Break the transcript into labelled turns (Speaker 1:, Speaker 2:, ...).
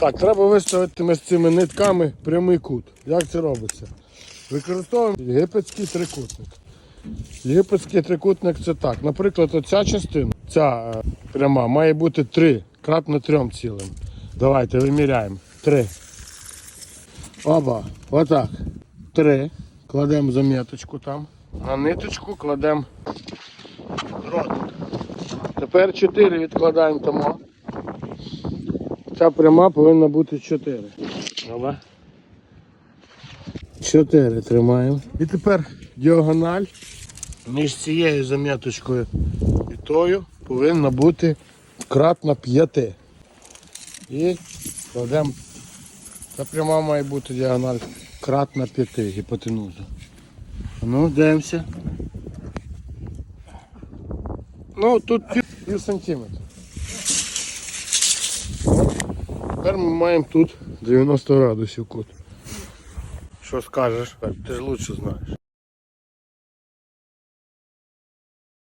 Speaker 1: Так, треба виставити ми з цими нитками прямий кут. Як це робиться? Використовуємо єгипетський трикутник. Єгипетський трикутник це так. Наприклад, оця частина, ця е, пряма, має бути 3 кратно 3 цілим. Давайте виміряємо. 3. Оба. Отак. 3. Кладемо заміточку там. На ниточку кладемо дротик. Тепер 4 відкладаємо тому. Ця пряма повинна бути 4. Добре. 4 тримаємо. І тепер діагональ між цією заміточкою і тою повинна бути кратна 5. І кладемо. Ця пряма має бути діагональ кратна 5 гіпотенуза. Ну, дивимося. Ну, тут пів сантиметра. Тепер ми маємо тут 90 градусів кут. Що скажеш? Ти ж лучше знаєш.